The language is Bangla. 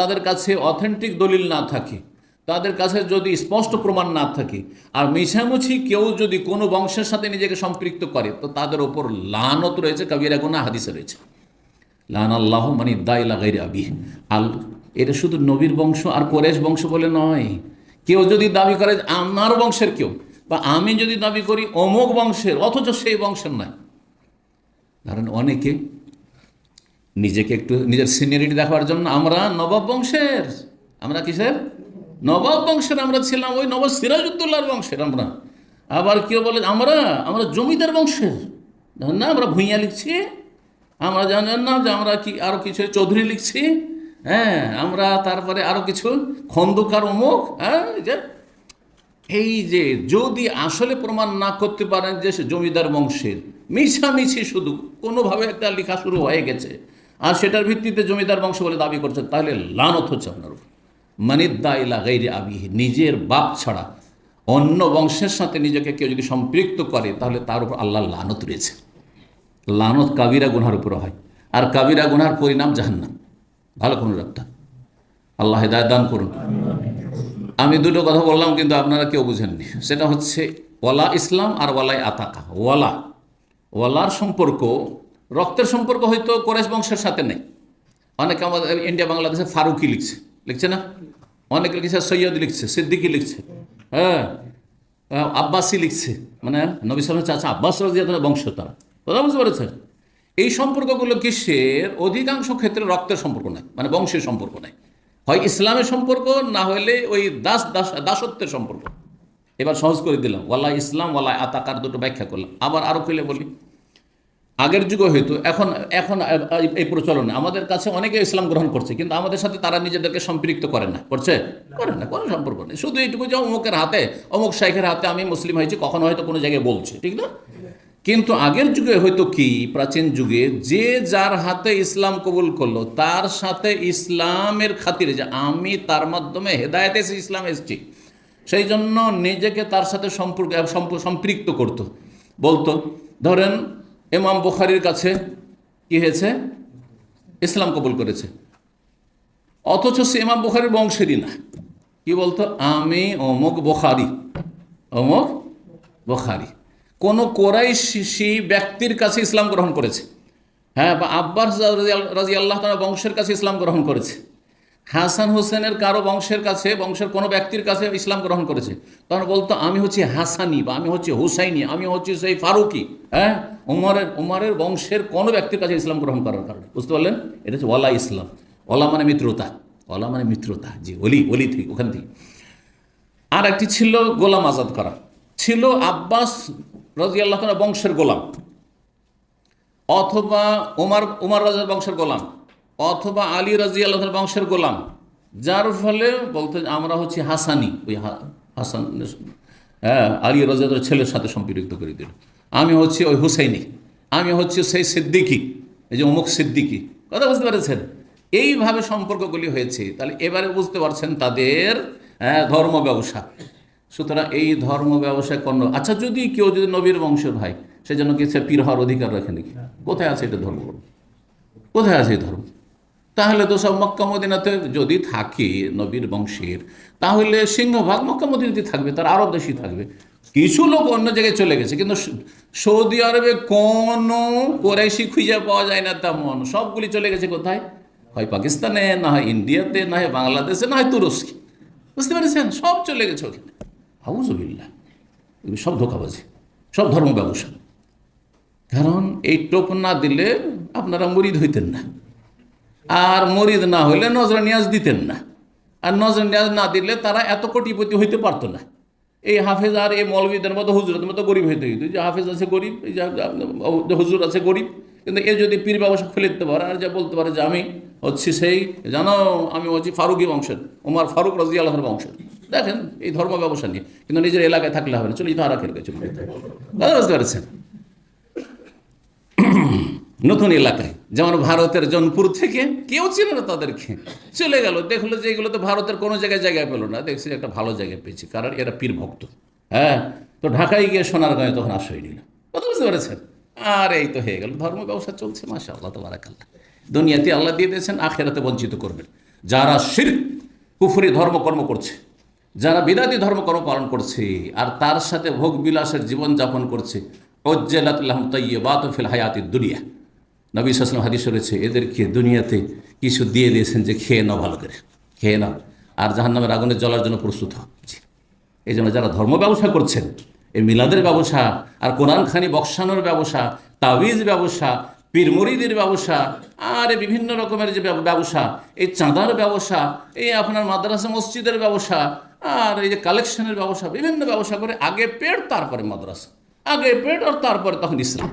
তাদের কাছে অথেন্টিক দলিল না থাকে, তাদের কাছে যদি স্পষ্ট প্রমাণ না থাকে, আর মিছামুছি কেউ যদি কোনো বংশের সাথে নিজেকে সম্পৃক্ত করে, তো তাদের ওপর লানত রয়েছে, কবিরা গুনা হাদিসে রয়েছে। লান আল্লাহ মানে দাইলা গাইরে আবি আল, এটা শুধু নবীর বংশ আর কোরেশ বংশ বলে নয়। কেউ যদি দাবি করে আমার বংশের কেউ, বা আমি যদি দাবি করি অমুক বংশের, অথচ সেই বংশের নয়। ধরেন অনেকে নিজেকে একটু নিজের সিনিয়রিটি দেখার জন্য আমরা নবাব বংশের। আমরা কিসের? নবাব বংশের আমরা ছিলাম, ওই নবাব সিরাজউদ্দৌলার বংশের আমরা। আবার কেউ বলে, আমরা আমরা জমিদার বংশের। না, আমরা ভূঁইয়া লিখছি। আমরা জানেন না যে আমরা কি আরও কিছু চৌধুরী লিখছি। হ্যাঁ আমরা তারপরে আরও কিছু খন্দকার অমুক হ্যাঁ যে। এই যে যদি আসলে প্রমাণ না করতে পারেন যে সে জমিদার বংশের মিছামিছি শুধু, কোনোভাবে একটা লেখা শুরু হয়ে গেছে। আর সেটার ভিত্তিতে জমিদার বংশ বলে দাবি করছেন তাহলে লানত হচ্ছে আপনার উপর। মানিদ্দা ইলা গাইরে আবিহি, নিজের বাপ ছাড়া অন্য বংশের সাথে নিজেকে কেউ যদি সম্পৃক্ত করে, তাহলে তার উপর আল্লাহ লানত রয়েছে। লানত কাবিরা গুনহার উপর হয়। আর কাবিরা গুনহার পরিণাম জাহান্নাম। ভালো কোনো রাখতে আল্লাহ হেদায়ত দান করুন। আমি দুটো কথা বললাম, কিন্তু আপনারা কেউ বুঝেননি। সেটা হচ্ছে, ওয়ালা ইসলাম আর ওয়ালাই আতাকা। ওয়ালা, ওয়ালার সম্পর্ক রক্তের সম্পর্ক হয়তো কোরেশ বংশের সাথে নেই। অনেকে আমাদের ইন্ডিয়া, বাংলাদেশে ফারুকি লিখছে। লিখছে না? অনেকে লিখছে, সৈয়দ লিখছে, সিদ্দিকি লিখছে। হ্যাঁ আব্বাসি লিখছে। মানে নবী সালামের চাচা আব্বাস বংশ তারা। কথা বুঝতে পেরেছেন? এই সম্পর্কগুলো কিসের? অধিকাংশ ক্ষেত্রে রক্তের সম্পর্ক নাই মানে বংশের সম্পর্ক নাই। হয় ইসলামের সম্পর্ক, না হলে ওই দাস দাস, দাসত্বের সম্পর্ক। এবার সহজ করে দিলাম। ওয়াল্লাহ ইসলাম ওয়াল্লাহ আতাকার দুটো ব্যাখ্যা করলাম। আবার আরও খুলে বলি। আগের যুগে হয়তো, এখন এখন এই প্রচলনে। আমাদের কাছে অনেকে ইসলাম গ্রহণ করছে, কিন্তু আমাদের সাথে তারা নিজেদেরকে সম্পৃক্ত করে না। করছে? করে না, কোনো সম্পর্ক নেই। শুধু এইটুকু যে অমুকের হাতে, অমুক শাইখের হাতে আমি মুসলিম হয়েছি, কখনো হয়তো কোনো জায়গায় বলছে, ঠিক না? কিন্তু আগের যুগে হয়তো কি, প্রাচীন যুগে যে যার হাতে ইসলাম কবুল করল, তার সাথে ইসলামের খাতিরে যে আমি তার মাধ্যমে হেদায়তে এসে ইসলাম এসেছি, সেই জন্য নিজেকে তার সাথে সম্পর্ক সম্পৃক্ত করত। বলতো, ধরেন ইমাম বুখারির কাছে কি হয়েছে? ইসলাম কবুল করেছে। অথচ সে ইমাম বুখারির বংশেরই না। কি বলতো? আমি অমুক বুখারি অমুক বুখারি। কোনো কোরাইশি ব্যক্তির কাছে ইসলাম গ্রহণ করেছে। হ্যাঁ বা আব্বাস রাজি আল্লাহ বংশের কাছে ইসলাম গ্রহণ করেছে। হাসান হোসেনের কারও বংশের কাছে, বংশের কোনো ব্যক্তির কাছে ইসলাম গ্রহণ করেছে। তখন বলতো, আমি হচ্ছি হাসানি বা আমি হচ্ছে হুসাইনি, আমি হচ্ছি সেই ফারুকি। হ্যাঁ? উমরের উমরের বংশের কোনো ব্যক্তির কাছে ইসলাম গ্রহণ করার কারণে। বুঝতে পারলেন? এটা হচ্ছে ওলা ইসলাম। ওলা মানে মিত্রতা। ওলা মানে মিত্রতা। জি অলি অলি থেকে, ওখান থেকে। আর একটি ছিল গোলাম আজাদ করা। ছিল আব্বাস রাজি আল্লাহ বংশের গোলাম। অথবা ওমার ওমার রাজার বংশের গোলাম। অথবা আলী রাজি আল্লাহ বংশের গোলাম। যার ফলে বলতে আমরা হচ্ছে হাসানি। ওই হাসান হ্যাঁ আলী রাজাদের ছেলের সাথে সম্পৃক্ত করে দিল। আমি হচ্ছি ওই হুসাইনি। আমি হচ্ছি সেই সিদ্দিকি। এই যে অমুক সিদ্দিকি। কথা বুঝতে পেরেছেন? এইভাবে সম্পর্কগুলি হয়েছে। তাহলে এবারে বুঝতে পারছেন তাদের হ্যাঁ, ধর্ম ব্যবসা। সুতরাং এই ধর্ম ব্যবসায় কর্ণ আচ্ছা যদি কেউ যদি নবীর বংশের ভাই সেজন্য কি সে পীর হওয়ার অধিকার রাখে নাকি? কোথায় আছে এটা ধর্ম? কোথায় আছে এই ধর্ম? তাহলে তো সব মক্কা মদিনাতে যদি থাকে নবীর বংশের, তাহলে সিংহভাগ মক্কা মদিনাতে থাকবে, তার আরব দেশই থাকবে। কিছু লোক অন্য জায়গায় চলে গেছে, কিন্তু সৌদি আরবে কোনো কোরাইশি খুঁজে পাওয়া যায় না তেমন। সবগুলি চলে গেছে কোথায়? হয় পাকিস্তানে, না হয় ইন্ডিয়াতে, না হয় বাংলাদেশে, না হয় তুরস্কে। বুঝতে পেরেছেন? সব চলে গেছে ওখানে। হাউজবিল্লা সব ধোকাবাজি, সব ধর্ম ব্যবসা কারণ এই টোপ না দিলে আপনারা মরিদ হইতেন না। আর মরিদ না হইলে নজর নিয়াজ দিতেন না। আর নজর নিয়াজ না দিলে তারা এত কোটিপতি হইতে পারতো না। এই হাফেজ আর এই মৌলবীদের মতো হুজুরের মতো গরিব হইতে হইতো। যে হাফেজ আছে গরিব, এই যে হুজুর আছে গরিব, কিন্তু এ যদি পীর ব্যবসা খুলে দিতে পারে, আর যা বলতে পারে যে আমি হচ্ছি সেই, জানো, আমি হচ্ছি ফারুকি বংশের ওমার ফারুক রাজি আল্লাহর বংশের। দেখেন, এই ধর্ম ব্যবসা নিয়ে, কিন্তু নিজের এলাকায় থাকলে হবে না। চলি তো আর খেলে গেছে বুঝতে পারছেন? নতুন এলাকায় যেমন ভারতের জনপুর থেকে কেউ ছিল না তাদেরকে। চলে গেল। দেখল যে এগুলো তো ভারতের কোনো জায়গায় জায়গায় পেল না। দেখছি একটা ভালো জায়গায় পেয়েছি, কারণ এরা পীর ভক্ত। হ্যাঁ? তো ঢাকায় গিয়ে সোনার গায়ে তখন আশ্রয় নিল। কথা বুঝতে পেরেছেন? আর এই তো হয়ে গেল। ধর্ম ব্যবসা চলছে মাসা আল্লাহ তো বারাকাল্লাহ দুনিয়াতে আল্লাহ দিয়ে দিয়েছেন, আখেরাতে বঞ্চিত করবেন। যারা শির কুফরি ধর্মকর্ম করছে, যারা বিদাতি ধর্মকর্ম পালন করছে, আর তার সাথে ভোগ বিলাসের জীবনযাপন করছে ওজ্জেলাতুল্লাহ তৈবাত ফিল হায়াতি দুনিয়া। নবী সাসলাম হাদিস রয়েছে, এদেরকে দুনিয়াতে কিছু দিয়ে দিয়েছেন যে খেয়ে নাও ভালো করে, খেয়ে নাও। আর জাহান্নামের আগুনে জ্বলার জন্য প্রস্তুত জি। এই জন্য যারা ধর্ম ব্যবসা করছেন, এই মিলাদের ব্যবসা, আর কোরআন খানি বক্সানোর ব্যবসা, তাবিজ ব্যবসা পীরমরিদের ব্যবসা, আর বিভিন্ন রকমের যে ব্যবসা, এই চাঁদার ব্যবসা, এই আপনার মাদ্রাসা মসজিদের ব্যবসা, আর এই যে কালেকশনের ব্যবসা, বিভিন্ন ব্যবসা করে আগে পেট, তারপরে মাদ্রাসা। আগে পেট আর তারপরে তখন ইসলাম।